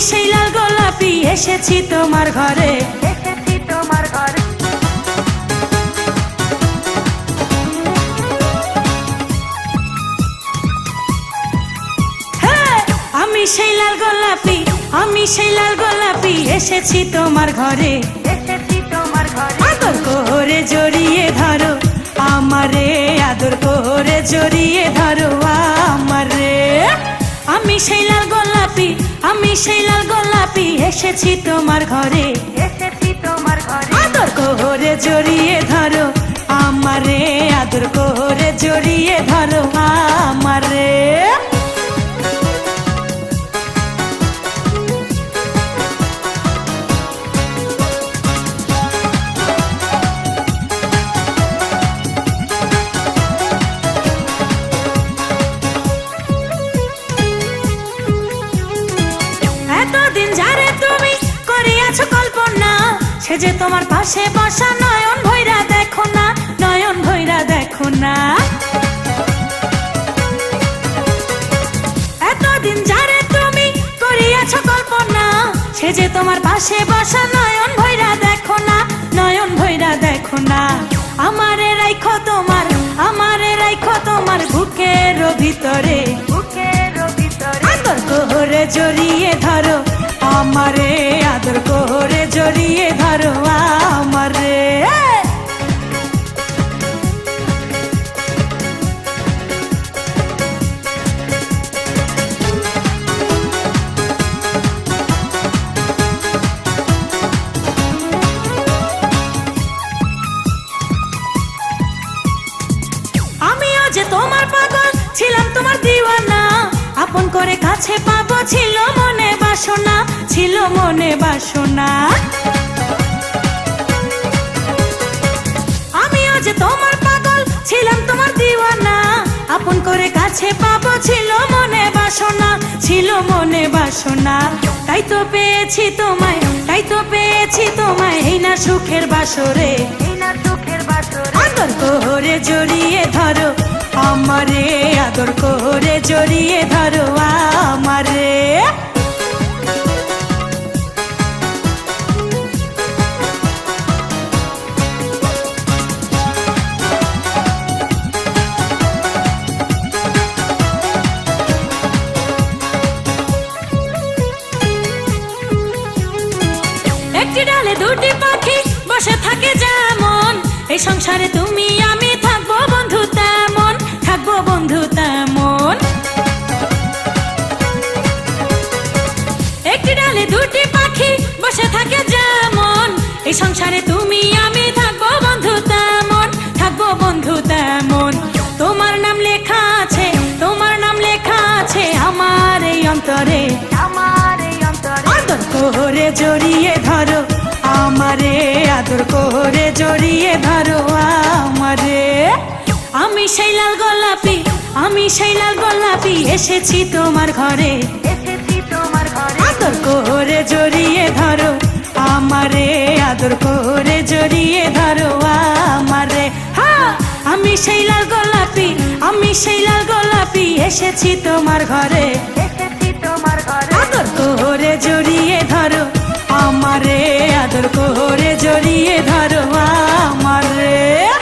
সেই লাল গোলাপি এসেছি তোমার ঘরে। এসেছি তোমার ঘরে। আমি সেই লাল গোলাপি আমি সেই লাল গোলাপি এসেছি তোমার ঘরে। এসেছি তোমার ঘরে। আদর করে জড়িয়ে ধরো আমারে আদর করে জড়িয়ে ধরো আমারে। আমি সেই সেই লাল গোলাপি এসেছি তোমার ঘরে। এসেছি তোমার ঘরে। আদর করে জড়িয়ে ধরো আমারে আদর করে জড়িয়ে ধরো আমারে সে যে তোমার পাশে বসা নয়ন ভৈরা দেখো না নয়ন ভৈরা দেখো না। এতদিন যারে তুমি করিয়াছো কল্পনা সে যে তোমার পাশে বসা নয়ন ভৈরা দেখো না নয়ন ভৈরা দেখো না। আমারে রাইখো তোমার আমারে রাইখো তোমার বুকের ভিতরে। বুকের ভিতরে। আদর জড়িয়ে ধরো আমারে। আপন করে কাছে পাবো ছিল মনে বাসনা ছিল মনে বাসনা। আমিও যে তোমার পাগল ছিলাম তোমার দিওয়ানা। আপন করে কাছে পাবো ছিল মনে বাসনা ছিল মনে বাসনা। তাই তো পেয়েছি তোমায় তাই তো পেয়েছি তোমায় এই না সুখের বাসরে। এই না সুখের বাসরে। আদর করে জড়িয়ে ধরো আমারে। জড়িয়ে ধরো আমারে। একটি ডালে দুটি পাখি বসে থাকে যেমন এই সংসারে তুমি আমি দুটি পাখি বসে থাকে যেমন এই সংসারে তুমি আমি থাকব বন্ধু তেমন থাকব বন্ধু তেমন। তোমার নাম লেখা আছে তোমার নাম লেখা আছে আমার এই অন্তরে। আমার এই অন্তরে। আদর করে জড়িয়ে ধরো আমারে আদর করে জড়িয়ে ধরো আমারে। আমি সেই লাল গোলাপি আমি সেই লাল গোলাপি এসেছি তোমার ঘরে। আদর করে জড়িয়ে ধরো আমারে। হ্যাঁ আমি সেই লাল গোলাপি আমি সেই লাল গোলাপি এসেছি তোমার ঘরে। তোমার ঘরে। আদর করে জড়িয়ে ধরো আমারে আদর করে জড়িয়ে ধরো